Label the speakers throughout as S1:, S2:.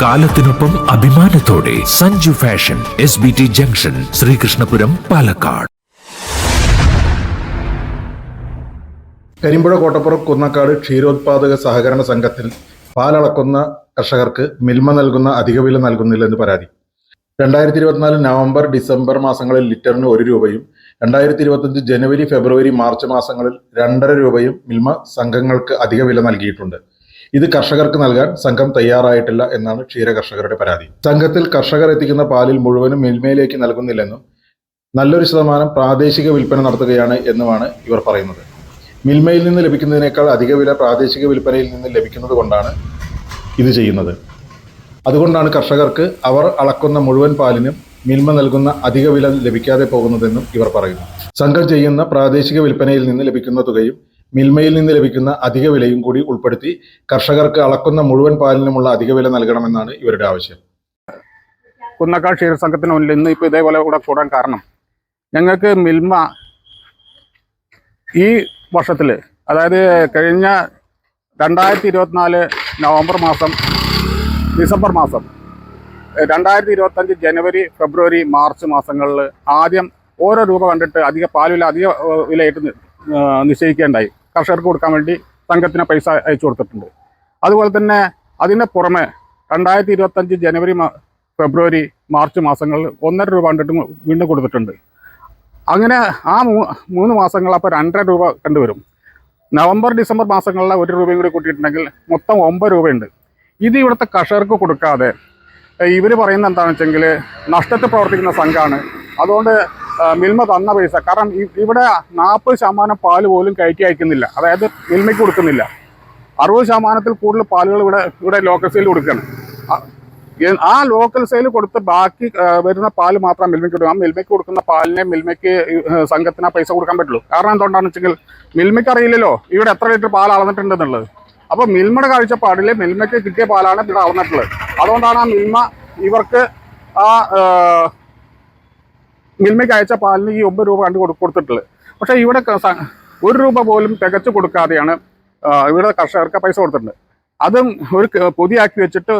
S1: കാലത്തിനൊപ്പം അഭിമാനത്തോടെ Sanju fashion S B T junction Sreekrishnapuram Palakkad.
S2: Karimpuzha Kottappuram Kunnakkad ക്ഷീരോത്പാദക സഹകരണ സംഘത്തിൽ പാലളക്കുന്ന കർഷകർക്ക് മിൽമ നൽകുന്ന അധിക വില നൽകുന്നില്ലെന്ന് പരാതി. രണ്ടായിരത്തി ഇരുപത്തിനാല് നവംബർ ഡിസംബർ മാസങ്ങളിൽ ലിറ്ററിന് ഒരു രൂപയും രണ്ടായിരത്തി ഇരുപത്തഞ്ച് ജനുവരി ഫെബ്രുവരി മാർച്ച് മാസങ്ങളിൽ രണ്ടര രൂപയും മിൽമ സംഘങ്ങൾക്ക് അധിക വില നൽകിയിട്ടുണ്ട്. ഇത് കർഷകർക്ക് നൽകാൻ സംഘം തയ്യാറായിട്ടില്ല എന്നാണ് ക്ഷീര കർഷകരുടെ പരാതി. സംഘത്തിൽ കർഷകർ എത്തിക്കുന്ന പാലിൽ മുഴുവനും മിൽമയിലേക്ക് നൽകുന്നില്ലെന്നും നല്ലൊരു ശതമാനം പ്രാദേശിക വിൽപ്പന നടത്തുകയാണ് എന്നുമാണ് ഇവർ പറയുന്നത്. മിൽമയിൽ നിന്ന് ലഭിക്കുന്നതിനേക്കാൾ അധിക വില പ്രാദേശിക വിൽപ്പനയിൽ നിന്ന് ലഭിക്കുന്നത് കൊണ്ടാണ് ഇത് ചെയ്യുന്നത്. അതുകൊണ്ടാണ് കർഷകർക്ക് അവർ അളക്കുന്ന മുഴുവൻ പാലിനും മിൽമ നൽകുന്ന അധിക വില ലഭിക്കാതെ പോകുന്നതെന്നും ഇവർ പറയുന്നു. സംഘം ചെയ്യുന്ന പ്രാദേശിക വിൽപ്പനയിൽ നിന്ന് ലഭിക്കുന്ന തുകയും മിൽമയിൽ നിന്ന് ലഭിക്കുന്ന അധിക വിലയും കൂടി ഉൾപ്പെടുത്തി കർഷകർക്ക് അളക്കുന്ന മുഴുവൻ പാലിനുമുള്ള അധിക വില നൽകണമെന്നാണ് ഇവരുടെ ആവശ്യം.
S3: കുന്നക്കാട് ക്ഷീരസംഘത്തിന് മുന്നിൽ ഇന്ന് ഇപ്പോൾ ഇതേപോലെ കൂടെ കൂടാൻ കാരണം ഞങ്ങൾക്ക് മിൽമ ഈ വർഷത്തിൽ അതായത് കഴിഞ്ഞ രണ്ടായിരത്തി ഇരുപത്തിനാല് നവംബർ മാസം ഡിസംബർ മാസം രണ്ടായിരത്തി ഇരുപത്തഞ്ച് ജനുവരി ഫെബ്രുവരി മാർച്ച് മാസങ്ങളിൽ ആദ്യം ഓരോ രൂപ കണ്ടിട്ട് അധിക പാലുവില അധിക ഏഹ്, വിലയായിട്ട് നിശ്ചയിക്കേണ്ടായി. കർഷകർക്ക് കൊടുക്കാൻ വേണ്ടി സംഘത്തിന് പൈസ അയച്ചു കൊടുത്തിട്ടുണ്ട്. അതുപോലെ തന്നെ അതിന് പുറമെ രണ്ടായിരത്തി ഇരുപത്തഞ്ച് ജനുവരി ഫെബ്രുവരി മാർച്ച് മാസങ്ങളിൽ ഒന്നര രൂപ കണ്ടിട്ട് വീണ്ടും കൊടുത്തിട്ടുണ്ട്. അങ്ങനെ ആ മൂന്ന് മാസങ്ങൾ അപ്പോൾ രണ്ടര രൂപ കണ്ടുവരും നവംബർ ഡിസംബർ മാസങ്ങളിലെ ഒരു രൂപയും കൂടി കൂട്ടിയിട്ടുണ്ടെങ്കിൽ മൊത്തം ഒമ്പത് രൂപയുണ്ട്. ഇത് ഇവിടുത്തെ കർഷകർക്ക് കൊടുക്കാതെ ഇവർ പറയുന്നത് എന്താണെന്ന് വെച്ചെങ്കിൽ നഷ്ടത്തിൽ പ്രവർത്തിക്കുന്ന സംഘമാണ്. അതുകൊണ്ട് മിൽമ തന്ന പൈസ. കാരണം ഇവിടെ നാൽപ്പത് ശതമാനം പാൽ പോലും കയറ്റി അയക്കുന്നില്ല. അതായത് മിൽമയ്ക്ക് കൊടുക്കുന്നില്ല. അറുപത് ശതമാനത്തിൽ കൂടുതൽ പാലുകൾ ഇവിടെ ഇവിടെ ലോക്കൽ സെയിൽ കൊടുക്കണം. ആ- ലോക്കൽ സെയിൽ കൊടുത്ത് ബാക്കി വരുന്ന പാൽ മാത്രം മിൽമയ്ക്ക് കൊടുക്കും ആ മിൽമയ്ക്ക് കൊടുക്കുന്ന പാലിനെ മിൽമയ്ക്ക് സംഘത്തിന് പൈസ കൊടുക്കാൻ പറ്റുള്ളൂ. കാരണം എന്തുകൊണ്ടാണെന്ന് വെച്ചെങ്കിൽ മിൽമയ്ക്ക് അറിയില്ലല്ലോ. ഇവിടെ എത്ര ലിറ്റർ പാൽ അളന്നിട്ടുണ്ടെന്നുള്ളത്. അപ്പോൾ മിൽമയുടെ കാഴ്ചപ്പാടിൽ മിൽമയ്ക്ക് കിട്ടിയ പാലാണ് ഇവിടെ അളന്നിട്ടുള്ളത്. അതുകൊണ്ടാണ് ആ മിൽമ ഇവർക്ക് ആ, മിൽമയ്ക്ക് അയച്ച പാലിന് ഈ ഒമ്പത് രൂപ കണ്ട് കൊടു കൊടുത്തിട്ടുള്ളത് പക്ഷേ ഇവിടെ ഒരു രൂപ പോലും തികച്ചു കൊടുക്കാതെയാണ് ഇവിടെ കർഷകർക്ക് പൈസ കൊടുത്തിട്ടുണ്ട്. അതും ഒരു പൊതിയാക്കി വെച്ചിട്ട്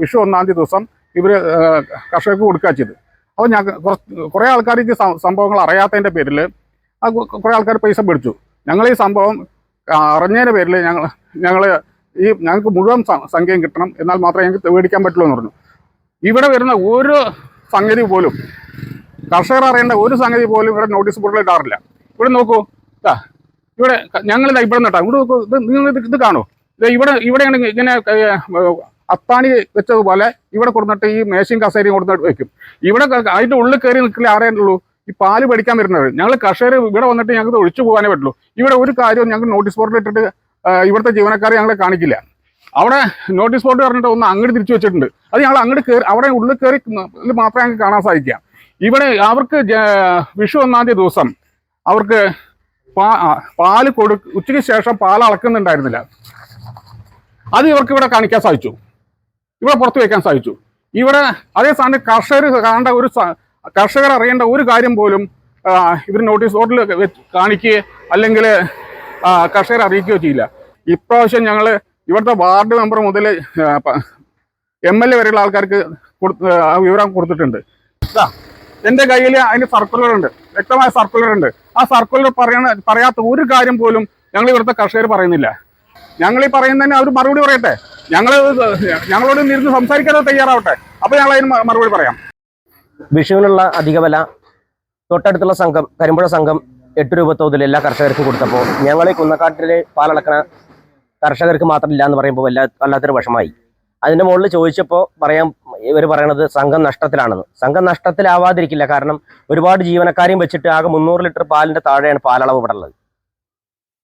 S3: വിഷു ഒന്നാം തീയതി ദിവസം ഇവർ കർഷകർക്ക് കൊടുക്കുക ചെയ്ത്. അപ്പോൾ ഞാൻ കുറേ ആൾക്കാർ ഈ സംഭവങ്ങൾ അറിയാത്തതിന്റെ പേരിൽ കുറേ ആൾക്കാർ പൈസ പിടിച്ചു ഞങ്ങൾ ഈ സംഭവം അറിഞ്ഞതിന്റെ പേരിൽ ഞങ്ങൾ ഞങ്ങൾ ഈ ഞങ്ങൾക്ക് മുഴുവൻ സംഖ്യയും കിട്ടണം എന്നാൽ മാത്രമേ ഞങ്ങൾക്ക് മേടിക്കാൻ പറ്റുള്ളൂ എന്ന് പറഞ്ഞു. ഇവിടെ വരുന്ന ഒരു സംഗതി പോലും കർഷകർ അറിയേണ്ട ഒരു സംഗതി പോലും ഇവിടെ നോട്ടീസ് ബോർഡിൽ ഇടാറില്ല. ഇവിടെ നോക്കൂ. ഇതാ ഇവിടെ ഞങ്ങൾ ഇതാ ഇവിടെ നിന്നാ ഇവിടെ നോക്കൂ ഇത് നിങ്ങൾ ഇത് കാണൂ? ഇത് ഇവിടെ ഇവിടെയാണ് ഇങ്ങനെ അത്താണി വെച്ചതുപോലെ ഇവിടെ കൊടുത്തിട്ട് ഈ മേശയും കസേരയും കൊടുത്തിട്ട് വെക്കും. ഇവിടെ അതിന്റെ ഉള്ളിൽ കയറി നിൽക്കില്ല ആരേണ്ടുള്ളൂ ഈ പാൽ പഠിക്കാൻ വരുന്നത് ഞങ്ങൾ കർഷകർ ഇവിടെ വന്നിട്ട് ഞങ്ങൾക്ക് ഒഴിച്ചു പോകാനേ പറ്റുള്ളൂ. ഇവിടെ ഒരു കാര്യവും ഞങ്ങൾക്ക് നോട്ടീസ് ബോർഡിൽ ഇട്ടിട്ട് ഇവിടുത്തെ ജീവനക്കാരെ ഞങ്ങളെ കാണിക്കില്ല. അവിടെ നോട്ടീസ് ബോർഡ് പറഞ്ഞിട്ട് ഒന്ന് അങ്ങോട്ട് തിരിച്ചു വെച്ചിട്ടുണ്ട്. അത് ഞങ്ങൾ അങ്ങോട്ട് കയറി അവിടെ ഉള്ളിൽ കയറി മാത്രമേ ഞങ്ങൾക്ക് കാണാൻ സാധിക്കുക. ഇവിടെ അവർക്ക് വിഷു ഒന്നാം തീയതി ദിവസം അവർക്ക് പാ പാൽ കൊടു ഉച്ചയ്ക്ക് ശേഷം പാൽ അളക്കുന്നുണ്ടായിരുന്നില്ല. അത് ഇവർക്ക് ഇവിടെ കാണിക്കാൻ സാധിച്ചു. ഇവിടെ പുറത്തു വയ്ക്കാൻ സാധിച്ചു. ഇവിടെ അതേ സ്ഥാനത്ത് കർഷകർ കാണേണ്ട ഒരു കർഷകർ അറിയേണ്ട ഒരു കാര്യം പോലും ഇവർ നോട്ടീസ് ബോർഡിൽ കാണിക്കുകയോ അല്ലെങ്കിൽ കർഷകരെ അറിയിക്കുകയോ ചെയ്യില്ല. ഇപ്രാവശ്യം ഞങ്ങൾ ഇവിടുത്തെ വാർഡ് മെമ്പർ മുതൽ എം എൽ എ വരെയുള്ള ആൾക്കാർക്ക് കൊടു വിവരം കൊടുത്തിട്ടുണ്ട്. എന്റെ കയ്യിൽ അതിന് സർക്കുലർ ഉണ്ട്. വ്യക്തമായ സർക്കുലർ ഉണ്ട്. ആ സർക്കുലർ പറയണ പറയാത്ത ഒരു കാര്യം പോലും ഞങ്ങൾ ഇവിടുത്തെ കർഷകർ പറയുന്നില്ല. ഞങ്ങൾ ഈ പറയുന്നതിന് അവർ മറുപടി പറയട്ടെ? ഞങ്ങൾ ഞങ്ങളോട് ഇരുന്ന് സംസാരിക്കാതെ തയ്യാറാവട്ടെ? അപ്പോൾ ഞങ്ങൾ അതിന് മറുപടി പറയാം.
S4: വിഷുവിനുള്ള അധിക വില തൊട്ടടുത്തുള്ള സംഘം കരിമ്പുഴ സംഘം എട്ട് രൂപ തോതിൽ എല്ലാ കർഷകർക്കും കൊടുത്തപ്പോൾ ഞങ്ങൾ ഈ കുന്നക്കാട്ടിലെ പാലളക്കണ കർഷകർക്ക് മാത്രമില്ല എന്ന് പറയുമ്പോൾ വല്ലാ വല്ലാത്തൊരു വിഷമായി. അതിന്റെ മുകളിൽ ചോദിച്ചപ്പോൾ പറയാൻ ഇവർ പറയണത് സംഘം നഷ്ടത്തിലാണെന്ന്. സംഘം നഷ്ടത്തിലാവാതിരിക്കില്ല. കാരണം ഒരുപാട് ജീവനക്കാരെയും വെച്ചിട്ട് ആകെ മുന്നൂറ് ലിറ്റർ പാലിന്റെ താഴെയാണ് പാലളവ് ഇവിടെ ഉള്ളത്.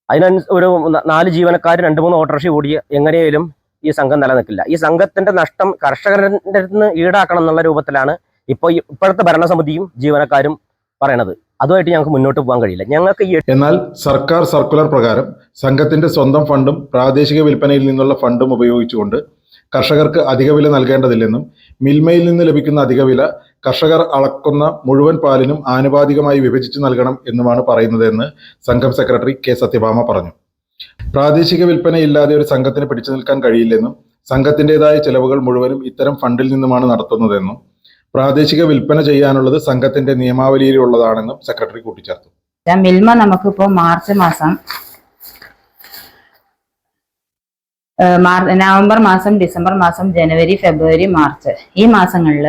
S4: അതിനനുസ ഒരു നാല് ജീവനക്കാർ രണ്ട് മൂന്ന് ഓട്ടോറിക്ഷ കൂടി എങ്ങനെയും ഈ സംഘം നിലനിൽക്കില്ല. ഈ സംഘത്തിന്റെ നഷ്ടം കർഷകരുടെ നിന്ന് ഈടാക്കണം എന്നുള്ള രൂപത്തിലാണ് ഇപ്പോൾ ഇപ്പോഴത്തെ ഭരണസമിതിയും ജീവനക്കാരും പറയണത്. അതുമായിട്ട് ഞങ്ങൾക്ക് മുന്നോട്ട് പോകാൻ കഴിയില്ല. ഞങ്ങൾക്ക്
S2: എന്നാൽ സർക്കാർ സർക്കുലർ പ്രകാരം സംഘത്തിന്റെ സ്വന്തം ഫണ്ടും പ്രാദേശിക വിൽപ്പനയിൽ നിന്നുള്ള ഫണ്ടും ഉപയോഗിച്ചുകൊണ്ട് കർഷകർക്ക് അധിക വില നൽകേണ്ടതില്ലെന്നും മിൽമയിൽ നിന്ന് ലഭിക്കുന്ന അധിക വില കർഷകർ അളക്കുന്ന മുഴുവൻ പാലിനും ആനുപാതികമായി വിഭജിച്ച് നൽകണം എന്നുമാണ് പറയുന്നതെന്ന് സംഘം സെക്രട്ടറി കെ സത്യഭാമ പറഞ്ഞു. പ്രാദേശിക വിൽപ്പനയില്ലാതെ ഒരു സംഘത്തിന് പിടിച്ചു നിൽക്കാൻ കഴിയില്ലെന്നും സംഘത്തിന്റെതായ ചെലവുകൾ മുഴുവനും ഇത്തരം ഫണ്ടിൽ നിന്നുമാണ് നടത്തുന്നതെന്നും പ്രാദേശിക വിൽപ്പന ചെയ്യാനുള്ളത് സംഘത്തിന്റെ നിയമാവലിയിലുള്ളതാണെന്നും സെക്രട്ടറി കൂട്ടിച്ചേർത്തു.
S5: മിൽമ നമുക്കിപ്പോ മാർച്ച് മാസം നവംബർ മാസം ഡിസംബർ മാസം ജനുവരി ഫെബ്രുവരി മാർച്ച് ഈ മാസങ്ങളിൽ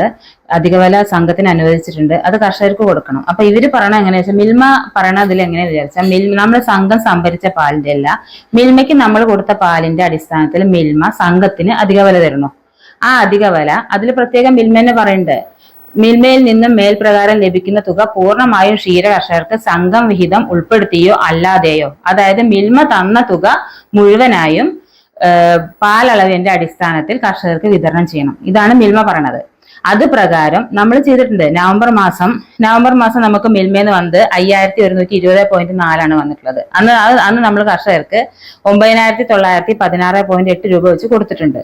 S5: അധിക വില സംഘത്തിന് അനുവദിച്ചിട്ടുണ്ട്. അത് കർഷകർക്ക് കൊടുക്കണം. അപ്പൊ ഇവർ പറയണ എങ്ങനെയാ വെച്ചാൽ മിൽമ പറയണതിൽ എങ്ങനെ വിചാരിച്ചാൽ മിൽ നമ്മൾ സംഘം സംഭരിച്ച പാലിന്റെ അല്ല മിൽമയ്ക്ക് നമ്മൾ കൊടുത്ത പാലിന്റെ അടിസ്ഥാനത്തിൽ മിൽമ സംഘത്തിന് അധിക വില തരുന്നു. ആ അധിക വില. അതിൽ പ്രത്യേകം മിൽമേനെ പറയുന്നുണ്ട്. മിൽമയിൽ നിന്നും മേൽപ്രകാരം ലഭിക്കുന്ന തുക പൂർണമായും ക്ഷീര കർഷകർക്ക് സംഘം വിഹിതം ഉൾപ്പെടുത്തിയോ അല്ലാതെയോ. അതായത് മിൽമ തന്ന തുക മുഴുവനായും പാലളവിന്റെ അടിസ്ഥാനത്തിൽ കർഷകർക്ക് വിതരണം ചെയ്യണം. ഇതാണ് മിൽമ പറയണത്. അത് പ്രകാരം നമ്മൾ ചെയ്തിട്ടുണ്ട്. നവംബർ മാസം നവംബർ മാസം നമുക്ക് മിൽമേന്ന് വന്നത് അയ്യായിരത്തി ഒരുന്നൂറ്റി ഇരുപത് പോയിന്റ് നാലാണ് വന്നിട്ടുള്ളത്. അന്ന് അന്ന് നമ്മൾ കർഷകർക്ക് ഒമ്പതിനായിരത്തി തൊള്ളായിരത്തി പതിനാറ് പോയിന്റ് എട്ട് രൂപ വെച്ച് കൊടുത്തിട്ടുണ്ട്.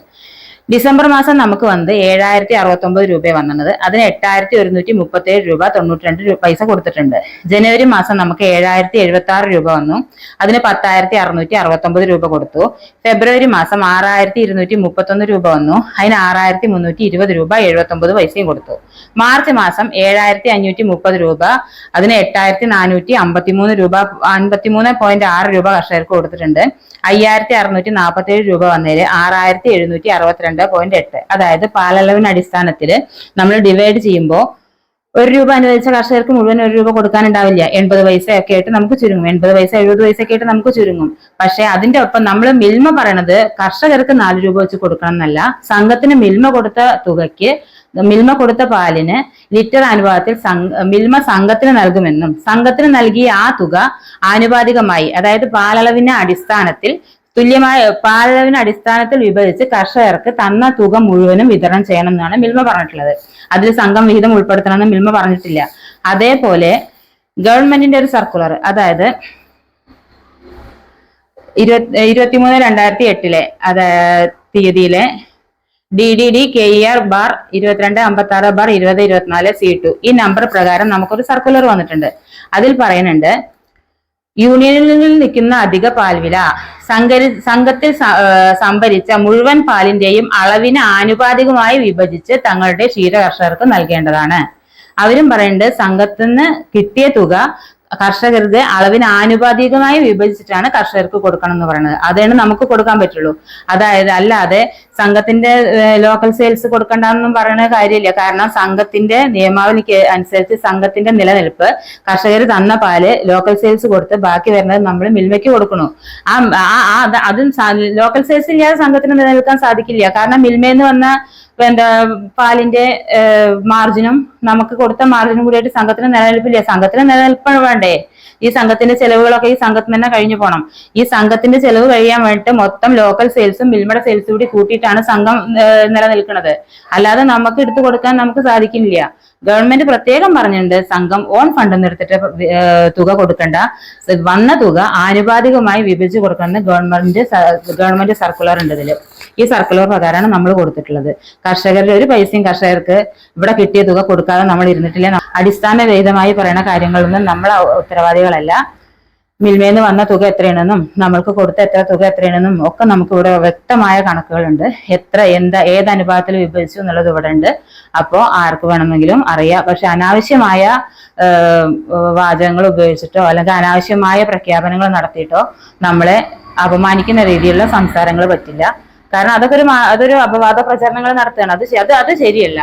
S5: ഡിസംബർ മാസം നമുക്ക് വന്നത് ഏഴായിരത്തി അറുപത്തൊമ്പത് രൂപ വന്നത്. അതിന് എട്ടായിരത്തി ഒരുന്നൂറ്റി മുപ്പത്തി ഏഴ് രൂപ തൊണ്ണൂറ്റി രണ്ട് പൈസ കൊടുത്തിട്ടുണ്ട്. ജനുവരി മാസം നമുക്ക് ഏഴായിരത്തി എഴുപത്തി ആറ് രൂപ വന്നു. അതിന് പത്തായിരത്തി അറുന്നൂറ്റി അറുപത്തൊമ്പത് രൂപ കൊടുത്തു. ഫെബ്രുവരി മാസം ആറായിരത്തി ഇരുന്നൂറ്റി മുപ്പത്തൊന്ന് രൂപ വന്നു. അതിന് ആറായിരത്തി മുന്നൂറ്റി ഇരുപത് രൂപ എഴുപത്തൊമ്പത് പൈസയും കൊടുത്തു. മാർച്ച് മാസം ഏഴായിരത്തി അഞ്ഞൂറ്റി മുപ്പത് രൂപ അതിന് എട്ടായിരത്തി നാനൂറ്റി അമ്പത്തിമൂന്ന് രൂപ അൻപത്തിമൂന്ന് പോയിന്റ് ആറ് രൂപ കർഷകർക്ക് കൊടുത്തിട്ടുണ്ട്. അയ്യായിരത്തി അറുന്നൂറ്റി നാൽപ്പത്തി ഏഴ് രൂപ വന്നതിൽ ആറായിരത്തി എഴുന്നൂറ്റി അറുപത്തിരണ്ട് പോയിന്റ് എട്ട്. അതായത് പാലളവിന് അടിസ്ഥാനത്തിൽ നമ്മൾ ഡിവൈഡ് ചെയ്യുമ്പോൾ ഒരു രൂപ അനുവദിച്ച കർഷകർക്ക് മുഴുവൻ ഒരു രൂപ കൊടുക്കാനുണ്ടാവില്ല. എൺപത് പൈസ ഒക്കെ ആയിട്ട് നമുക്ക് ചുരുങ്ങും. എൺപത് പൈസ എഴുപത് പൈസ ഒക്കെ ആയിട്ട് നമുക്ക് ചുരുങ്ങും. പക്ഷെ അതിന്റെ ഒപ്പം നമ്മൾ മിൽമ പറയണത് കർഷകർക്ക് നാല് രൂപ വെച്ച് കൊടുക്കണം എന്നല്ല സംഘത്തിന് മിൽമ കൊടുത്ത തുകയ്ക്ക് മിൽമ കൊടുത്ത പാലിന് ലിറ്റർ അനുപാതത്തിൽ മിൽമ സംഘത്തിന് നൽകുമെന്നും സംഘത്തിന് നൽകിയ ആ തുക ആനുപാതികമായി അതായത് പാലളവിന്റെ അടിസ്ഥാനത്തിൽ തുല്യമായ പാലവിന് അടിസ്ഥാനത്തിൽ വിഭജിച്ച് കർഷകർക്ക് തന്ന തുക മുഴുവനും വിതരണം ചെയ്യണം എന്നാണ് മിൽമ പറഞ്ഞിട്ടുള്ളത്. അതിൽ സംഘം വിഹിതം ഉൾപ്പെടുത്തണമെന്ന് മിൽമ പറഞ്ഞിട്ടില്ല. അതേപോലെ ഗവൺമെന്റിന്റെ ഒരു സർക്കുലർ അതായത് ഇരുപത്തി ഇരുപത്തിമൂന്ന് രണ്ടായിരത്തി എട്ടിലെ അതായത് തീയതിയിലെ D D D K E R bar ഇരുപത്തിരണ്ട് അമ്പത്തി ആറ് ബാർ ഇരുപത് ഇരുപത്തിനാല് സി ടു ഈ നമ്പർ പ്രകാരം നമുക്കൊരു സർക്കുലർ വന്നിട്ടുണ്ട്. അതിൽ പറയുന്നുണ്ട് യൂണിയനിൽ നിൽക്കുന്ന അധിക പാൽവില. സംഘരി സംഘത്തിൽ സംഭരിച്ച മുഴുവൻ പാലിന്റെയും അളവിന് ആനുപാതികമായി വിഭജിച്ച് തങ്ങളുടെ ക്ഷീര കർഷകർക്ക് നൽകേണ്ടതാണ്. അവരും പറയുന്നുണ്ട് സംഘത്തിന് കിട്ടിയ തുക കർഷകരുടെ അളവിന് ആനുപാതികമായി വിഭജിച്ചിട്ടാണ് കർഷകർക്ക് കൊടുക്കണം എന്ന് പറയുന്നത്. അതാണ് നമുക്ക് കൊടുക്കാൻ പറ്റുള്ളൂ. അതായത് അല്ലാതെ സംഘത്തിന്റെ ലോക്കൽ സെയിൽസ് കൊടുക്കണ്ടെന്നും പറയുന്ന കാര്യമില്ല. കാരണം സംഘത്തിന്റെ നിയമാവലിക്ക് അനുസരിച്ച് സംഘത്തിന്റെ നിലനിൽപ്പ് കർഷകർ തന്ന പാൽ ലോക്കൽ സെയിൽസ് കൊടുത്ത് ബാക്കി വരുന്നത് നമ്മൾ മിൽമയ്ക്ക് കൊടുക്കണു. ആ അത് ലോക്കൽ സെയിൽസ് ഇല്ലാതെ സംഘത്തിന് നിലനിൽക്കാൻ സാധിക്കില്ല. കാരണം മിൽമയിൽ നിന്ന് വന്ന എന്താ പാലിന്റെ മാർജിനും നമുക്ക് കൊടുത്ത മാർജിനും കൂടിയായിട്ട് സംഘത്തിന് നിലനിൽപ്പില്ല. സംഘത്തിന് നിലനിൽപ്പ് വേണ്ടേ? ഈ സംഘത്തിന്റെ ചെലവുകളൊക്കെ ഈ സംഘത്തിന് തന്നെ കഴിഞ്ഞു പോകണം ഈ സംഘത്തിന്റെ ചെലവ് കഴിയാൻ വേണ്ടിയിട്ട് മൊത്തം ലോക്കൽ സെയിൽസും മിൽമട സെയിൽസും കൂടി കൂട്ടിയിട്ടാണ് സംഘം നിലനിൽക്കുന്നത്. അല്ലാതെ നമുക്ക് എടുത്തു കൊടുക്കാൻ നമുക്ക് സാധിക്കില്ല ഗവൺമെന്റ് പ്രത്യേകം പറഞ്ഞിട്ടുണ്ട് സംഘം ഓൺ ഫണ്ട് നിർത്തിട്ട് തുക കൊടുക്കണ്ട. വന്ന തുക ആനുപാതികമായി വിഭജിച്ച് കൊടുക്കണമെന്ന് ഗവൺമെന്റ് ഗവൺമെന്റ് സർക്കുലർ ഉണ്ട് ഇതിൽ ഈ സർക്കുലർ പ്രകാരമാണ് നമ്മൾ കൊടുത്തിട്ടുള്ളത്. കർഷകരുടെ ഒരു പൈസയും കർഷകർക്ക് ഇവിടെ കിട്ടിയ തുക കൊടുക്കാതെ നമ്മൾ ഇരുന്നിട്ടില്ല. അടിസ്ഥാന രഹിതമായി പറയുന്ന കാര്യങ്ങളൊന്നും നമ്മൾ ഉത്തരവാദികളല്ല. മിൽമേന്ന് വന്ന തുക എത്രയാണെന്നും നമ്മൾക്ക് കൊടുത്ത എത്ര തുക എത്രയാണെന്നും ഒക്കെ നമുക്ക് ഇവിടെ വ്യക്തമായ കണക്കുകളുണ്ട്. എത്ര എന്താ ഏത് അനുപാതത്തിൽ വിഭജിച്ചു എന്നുള്ളത് ഇവിടെ ഉണ്ട് അപ്പോൾ ആർക്ക് വേണമെങ്കിലും അറിയാം. പക്ഷെ അനാവശ്യമായ വാചകങ്ങൾ ഉപയോഗിച്ചിട്ടോ അല്ലെങ്കിൽ അനാവശ്യമായ പ്രഖ്യാപനങ്ങൾ നടത്തിയിട്ടോ നമ്മളെ അപമാനിക്കുന്ന രീതിയിലുള്ള സംസാരങ്ങൾ പറ്റില്ല. കാരണം അതൊക്കെ ഒരു അതൊരു അപവാദ പ്രചരണങ്ങൾ നടത്തുകയാണ്. അത് അത് അത് ശരിയല്ല.